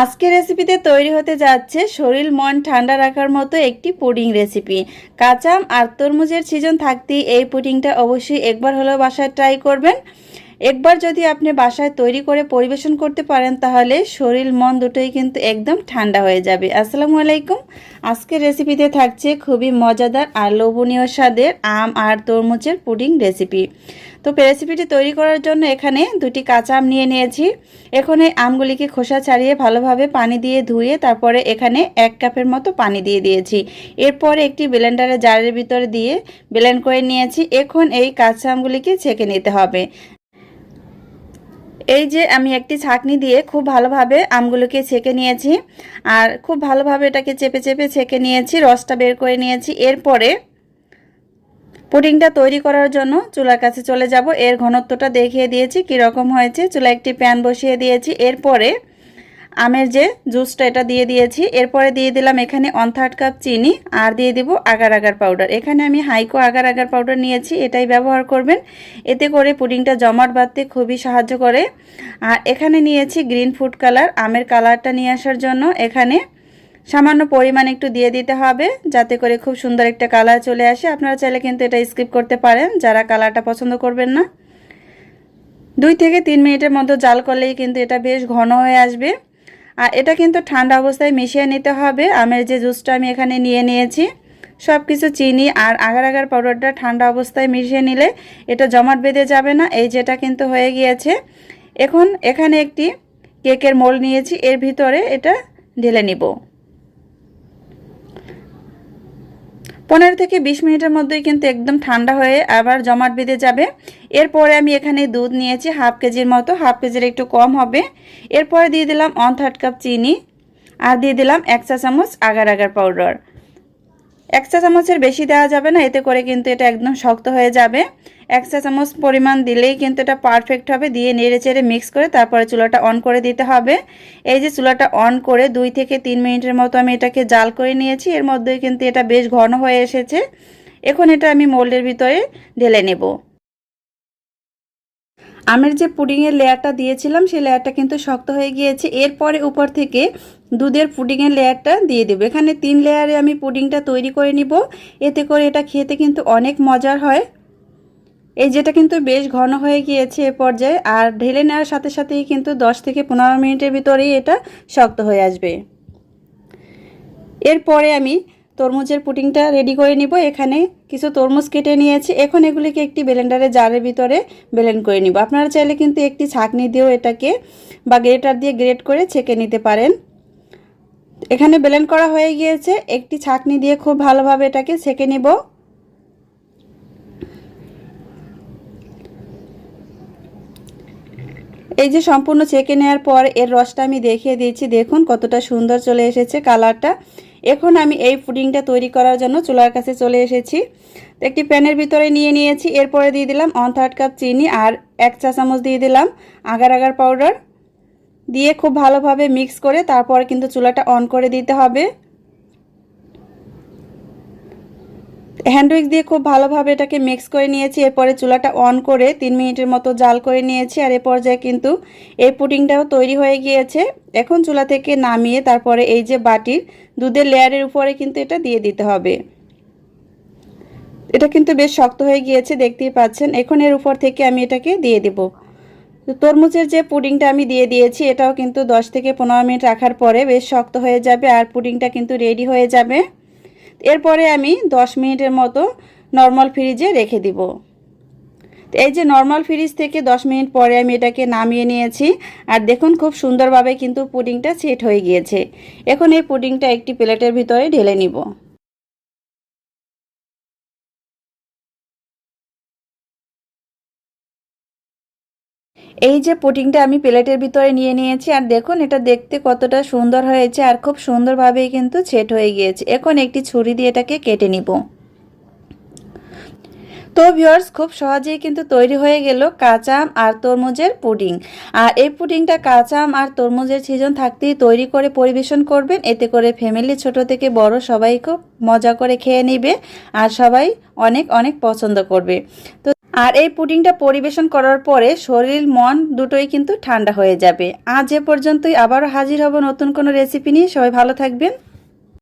আজকে রেসিপিতে তৈরি হতে যাচ্ছে শরীর, মন ঠান্ডা রাখার মতো একটি পুডিং রেসিপি কাঁচাম আর তরমুজের সিজন থাকতেই এই পুডিংটা অবশ্যই একবার হলেও বাসায় ট্রাই করবেন। একবার যদি আপনি বাসায় তৈরি করে পরিবেশন করতে পারেন, তাহলে শরীর, মন দুটোই কিন্তু একদম ঠান্ডা হয়ে যাবে। আসসালামু আলাইকুম। আজকের রেসিপিতে থাকছে খুবই মজাদার আর লোভনীয় স্বাদের আম আর তরমুজের পুডিং রেসিপি তো রেসিপিটি তৈরি করার জন্য এখানে দুটি কাঁচা আম নিয়ে নিয়েছি। এখন এই আমগুলিকে খোসা ছাড়িয়ে ভালোভাবে পানি দিয়ে ধুয়ে তারপরে এখানে এক কাপের মতো পানি দিয়ে দিয়েছি। এরপরে একটি ব্লেন্ডারে জারের ভিতরে দিয়ে ব্লেন্ড করে নিয়েছি। এখন এই কাঁচা আমগুলিকে ছেঁকে নিতে হবে। এই যে আমি একটি ছাঁকনি দিয়ে খুব ভালোভাবে আমগুলোকে ছেঁকে নিয়েছি, আর খুব ভালোভাবে এটাকে চেপে চেপে ছেঁকে নিয়েছি, রসটা বের করে নিয়েছি। এরপরে পুডিংটা তৈরি করার জন্য চুলার কাছে চলে যাব। এর ঘনত্বটা দেখিয়ে দিয়েছি, কীরকম হয়েছে। চুলা একটি প্যান বসিয়ে দিয়েছি। এরপরে আমের যে জুসটা এটা দিয়ে দিয়েছি। এরপরে দিয়ে দিলাম এখানে ওয়ান থার্ড কাপ চিনি আর দিয়ে দিব আগার আগার পাউডার এখানে আমি হাইকো আগার আগার পাউডার নিয়েছি, এটাই ব্যবহার করবেন। এতে করে পুডিংটা জমাট বাঁধতে খুবই সাহায্য করে। আর এখানে নিয়েছি গ্রিন ফুড কালার আমের কালারটা নিয়ে আসার জন্য এখানে সামান্য পরিমাণ একটু দিয়ে দিতে হবে, যাতে করে খুব সুন্দর একটা কালার চলে আসে। আপনারা চাইলে কিন্তু এটা স্কিপ করতে পারেন, যারা কালারটা পছন্দ করবেন না। দুই থেকে তিন মিনিটের মতো জাল করলেই কিন্তু এটা বেশ ঘন হয়ে আসবে। এটা কিন্তু ঠান্ডা অবস্থায় মিশিয়ে নিতে হবে। আমের যে জুসটা আমি এখানে নিয়ে নিয়েছি সব কিছু চিনি আর আগার আগার পাউডারটা ঠান্ডা অবস্থায় মিশিয়ে নিলে এটা জমাট বেঁধে যাবে না, এই যেটা কিন্তু হয়ে গিয়েছে। এখন এখানে একটি কেকের মোল নিয়েছি, এর ভিতরে এটা ঢেলে নিব। পনেরো থেকে বিশ মিনিটের মধ্যেই কিন্তু একদম ঠান্ডা হয়ে আবার জমাট বেঁধে যাবে। এরপরে আমি এখানে দুধ নিয়েছি, হাফ কেজির মতো, হাফ কেজির একটু কম হবে। এরপরে দিয়ে দিলাম ওয়ান থার্ড কাপ চিনি, আর দিয়ে দিলাম এক চা চামচ আগার আগার পাউডার এক চা চামচের বেশি দেওয়া যাবে না, এতে করে কিন্তু এটা একদম শক্ত হয়ে যাবে। এক চা চামচ পরিমাণ দিলেই কিন্তু এটা পারফেক্ট হবে, দিয়ে নেড়ে চেড়ে মিক্স করে তারপরে চুলাটা অন করে দিতে হবে। এই যে চুলাটা অন করে দুই থেকে তিন মিনিটের মতো আমি এটাকে জাল করে নিয়েছি, এর মধ্যে কিন্তু এটা বেশ ঘন হয়ে এসেছে। এখন এটা আমি মোল্ডের ভিতরে ঢেলে নেব। আমের যে পুডিংয়ের লেয়ারটা দিয়েছিলাম, সেই লেয়ারটা কিন্তু শক্ত হয়ে গিয়েছে। এরপরে উপর থেকে দুধের পুডিংয়ের লেয়ারটা দিয়ে দেবো। এখানে তিন লেয়ারে আমি পুডিংটা তৈরি করে নিব। এতে করে এটা খেতে কিন্তু অনেক মজার হয়। এই যেটা কিন্তু বেশ ঘন হয়ে গিয়েছে এ পর্যায়ে, আর ঢেলে নেওয়ার সাথে সাথেই কিন্তু 10 থেকে পনেরো মিনিটের ভিতরেই এটা শক্ত হয়ে আসবে। এরপরে আমি তরমুজের পুটিংটা রেডি করে নিব। এখানে কিছু তরমুজ কেটে নিয়েছি। এখন এগুলিকে একটি ব্লেন্ডারে জারের ভিতরে ব্লেন্ড করে নিব। আপনারা চাইলে কিন্তু একটি ছাঁকনি দিয়েও এটাকে বা গ্রেটার দিয়ে গ্রেট করে ছেঁকে নিতে পারেন। এখানে ব্লেন্ড করা হয়ে গিয়েছে। একটি ছাঁকনি দিয়ে খুব ভালোভাবে এটাকে ছেঁকে নিব। এই যে সম্পূর্ণ ছেঁকে নেওয়ার পর এর রসটা আমি দেখিয়ে দিয়েছি। দেখুন কতটা সুন্দর চলে এসেছে কালারটা এখন আমি এই পুডিংটা তৈরি করার জন্য চুলার কাছে চলে এসেছি। তো একটি প্যানের ভিতরে নিয়ে নিয়েছি। এরপরে দিয়ে দিলাম ওয়ান থার্ড কাপ চিনি আর এক চা চামচ দিয়ে দিলাম আগার আগার পাউডার দিয়ে খুব ভালোভাবে মিক্স করে তারপর কিন্তু চুলাটা অন করে দিতে হবে। হ্যান্ডউইক্স দিয়ে খুব ভালোভাবে এটাকে মিক্স করে নিয়েছি। এরপরে চুলাটা অন করে তিন মিনিটের মতো জাল করে নিয়েছি। আর এ পর্যায়ে কিন্তু এই পুডিংটাও তৈরি হয়ে গিয়েছে। এখন চুলা থেকে নামিয়ে তারপরে এই যে বাটির দুধের লেয়ারের উপরে কিন্তু এটা দিয়ে দিতে হবে। এটা কিন্তু বেশ শক্ত হয়ে গিয়েছে, দেখতেই পাচ্ছেন। এখন এর উপর থেকে আমি এটাকে দিয়ে দেব। তরমুজের যে পুডিংটা আমি দিয়ে দিয়েছি, এটাও কিন্তু 10 থেকে পনেরো মিনিট রাখার পরে বেশ শক্ত হয়ে যাবে আর পুডিংটা কিন্তু রেডি হয়ে যাবে। এরপরে আমি 10 মিনিটের মতো নর্মাল ফ্রিজে রেখে দিব। এই যে নর্মাল ফ্রিজ থেকে 10 মিনিট পরে আমি এটাকে নামিয়ে নিয়েছি, আর দেখুন খুব সুন্দরভাবে কিন্তু পুডিংটা সেট হয়ে গিয়েছে। এখন এই পুডিংটা একটি প্লেটের ভিতরে ঢেলে নিব। এই যে পুডিংটা আমি প্লেটের ভিতরে নিয়ে নিয়েছি, আর দেখুন এটা দেখতে কতটা সুন্দর হয়েছে আর খুব সুন্দরভাবেই কিন্তু ছেট হয়ে গিয়েছে। এখন একটি ছুরি দিয়ে এটাকে কেটে নিব। তো ভিউয়ার্স, খুব সহজেই কিন্তু তৈরি হয়ে গেল কাঁচা আম আর তরমুজের পুডিং। আর এই পুডিংটা কাঁচা আম আর তরমুজের সিজন থাকতেই তৈরি করে পরিবেশন করবেন। এতে করে ফ্যামিলি ছোট থেকে বড় সবাই খুব মজা করে খেয়ে নেবে আর সবাই অনেক অনেক পছন্দ করবে। তো আর এই পুডিংটা পরিবেশন করার পরে শরীর, মন দুটোই কিন্তু ঠান্ডা হয়ে যাবে। আজ এ পর্যন্তই আবারও হাজির হব নতুন কোনো রেসিপি নিয়ে। সবাই ভালো থাকবেন।